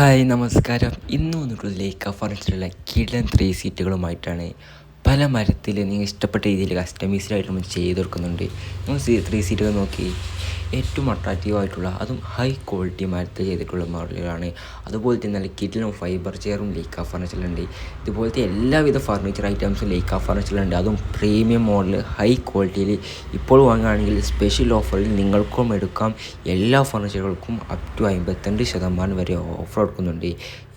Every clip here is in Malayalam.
ഹായ് നമസ്കാരം. ഇന്ന് വന്നിട്ടുള്ള ലേക്ക ഫർണിച്ചറിലെ കിടൻ ത്രീ സീറ്റുകളുമായിട്ടാണ് പല മരത്തിൽ നിങ്ങൾ ഇഷ്ടപ്പെട്ട രീതിയിൽ കസ്റ്റമൈസ്ഡായിട്ട് നമ്മൾ ചെയ്ത് കൊടുക്കുന്നുണ്ട്. സീ ത്രീ സീറ്റുകൾ നോക്കി. ഏറ്റവും അട്രാക്റ്റീവ് ആയിട്ടുള്ള അതും ഹൈ ക്വാളിറ്റി മരത്തിൽ ചെയ്തിട്ടുള്ള മോഡലുകളാണ് അതുപോലെ തന്നെ നല്ല കിറ്റിലും ഫൈബർ ചെയറും ലേക്ക ഫർണിച്ചറിലുണ്ട് ഇതുപോലത്തെ എല്ലാവിധ ഫർണിച്ചർ ഐറ്റംസും ലേക്ക ഫർണിച്ചറിലുണ്ട് അതും പ്രീമിയം മോഡൽ ഹൈ ക്വാളിറ്റിയിൽ ഇപ്പോൾ വാങ്ങുകയാണെങ്കിൽ സ്പെഷ്യൽ ഓഫറിൽ നിങ്ങൾക്കും എടുക്കാം. എല്ലാ ഫർണിച്ചറുകൾക്കും അപ് ടു അമ്പത്തിരണ്ട് ശതമാനം വരെ ഓഫർ കൊടുക്കുന്നുണ്ട്.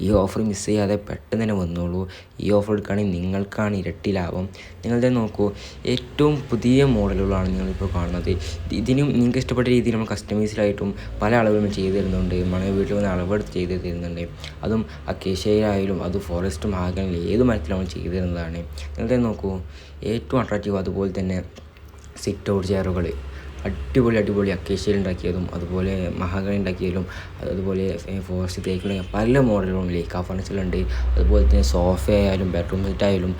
ഈ ഓഫർ മിസ് ചെയ്യാതെ പെട്ടെന്ന് തന്നെ വന്നോളൂ. ഈ ഓഫർ എടുക്കുകയാണെങ്കിൽ നിങ്ങൾക്കാണ് ഇരട്ടി ലാഭം. നിങ്ങളിത് നോക്കൂ ഏറ്റവും പുതിയ മോഡലുകളാണ് നിങ്ങളിപ്പോൾ കാണുന്നത്. ഇതിനും നിങ്ങൾക്ക് ഇഷ്ടപ്പെട്ട രീതിയിൽ നമ്മൾ കസ്റ്റമൈസ്ഡായിട്ടും പല അളവിലും ചെയ്ത് തരുന്നുണ്ട്. മണ വീട്ടിൽ വന്ന് അളവെടുത്ത് ചെയ്ത് തരുന്നുണ്ട്. അതും അക്കേഷ്യയിലായാലും അത് ഫോറസ്റ്റും ആകാനും ഏത് മരത്തിലും നമ്മൾ ചെയ്ത് തരുന്നതാണ്. നിങ്ങളിത് നോക്കൂ ഏറ്റവും അട്രാക്റ്റീവ് അതുപോലെ തന്നെ സിറ്റ് ഔട്ട് ചെയറുകൾ അടിപൊളി അടിപൊളി അക്കേഷ്യയിൽ ഉണ്ടാക്കിയതും അതുപോലെ മഹാഗണി ഉണ്ടാക്കിയതും അതുപോലെ ഫോറസ്റ്റ് തേക്കുള്ള പല മോഡലുകളും ലേക്കാ ഫർണിച്ചറിലുണ്ട് അതുപോലെ തന്നെ സോഫ ആയാലും ബെഡ്റൂം സെറ്റ് ആയാലും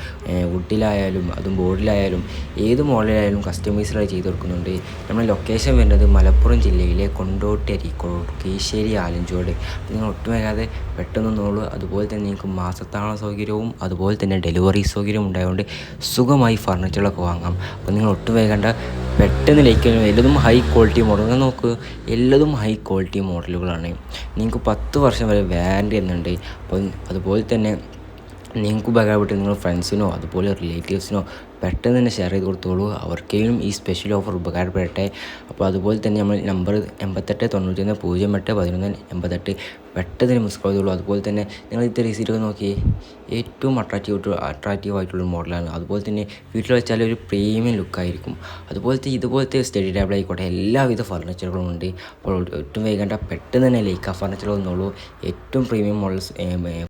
വുഡിലായാലും അതും ബോർഡിലായാലും ഏത് മോഡലായാലും കസ്റ്റമൈസ്ഡായി ചെയ്ത് കൊടുക്കുന്നുണ്ട്. നമ്മുടെ ലൊക്കേഷൻ വരുന്നത് മലപ്പുറം ജില്ലയിലെ കൊണ്ടോട്ടേരി കൊടുക്കേശ്ശേരി ആലഞ്ചോട് നിങ്ങൾ ഒട്ടും പെട്ടെന്ന് നോളൂ. അതുപോലെ തന്നെ നിങ്ങൾക്ക് മാസത്താവണ സൗകര്യവും അതുപോലെ തന്നെ ഡെലിവറി സൗകര്യവും ഉണ്ടായതുകൊണ്ട് സുഖമായി ഫർണിച്ചറുകളൊക്കെ വാങ്ങാം. അപ്പോൾ നിങ്ങൾ ഒട്ടും വേഗണ്ട പെട്ടെന്ന് ലൈക്ക് എല്ലതും ഹൈ ക്വാളിറ്റി മോഡൽ നോക്ക് എല്ലതും ഹൈ ക്വാളിറ്റി മോഡലുകളാണ് നിങ്ങൾക്ക് പത്ത് വർഷം വരെ വാറന്റി എന്നുണ്ട് അപ്പം അതുപോലെ തന്നെ നിങ്ങൾക്ക് ഉപകാരപ്പെട്ട് നിങ്ങൾ ഫ്രണ്ട്സിനോ അതുപോലെ റിലേറ്റീവ്സിനോ പെട്ടെന്ന് തന്നെ ഷെയർ ചെയ്ത് കൊടുത്തോളൂ. അവർക്കെങ്കിലും ഈ സ്പെഷ്യൽ ഓഫർ ഉപകാരപ്പെടട്ടെ. അപ്പോൾ അതുപോലെ തന്നെ നമ്മൾ നമ്പർ എൺപത്തെട്ട് തൊണ്ണൂറ്റൊന്ന് പൂജ്യം എട്ട് പതിനൊന്ന് എൺപത്തെട്ട് പെട്ടെന്ന് മിസ് ചെയ്തോളൂ. അതുപോലെ തന്നെ നിങ്ങൾ ഇത്ര റീസീറ്റ് നോക്കി. ഏറ്റവും അട്രാക്റ്റീവ് അട്രാക്റ്റീവ് ആയിട്ടുള്ള മോഡലാണ് അതുപോലെ തന്നെ വീട്ടിൽ വെച്ചാൽ ഒരു പ്രീമിയം ലുക്കായിരിക്കും അതുപോലത്തെ ഇതുപോലത്തെ സ്റ്റഡി ടേബിൾ ആയിക്കോട്ടെ എല്ലാവിധ ഫർണിച്ചറുകളും ഉണ്ട്. അപ്പോൾ ഒട്ടും വൈകേണ്ട പെട്ടെന്ന് തന്നെ ലൈക്ക് ആ ഫർണിച്ചർ വന്നോളൂ ഏറ്റവും പ്രീമിയം മോഡൽസ്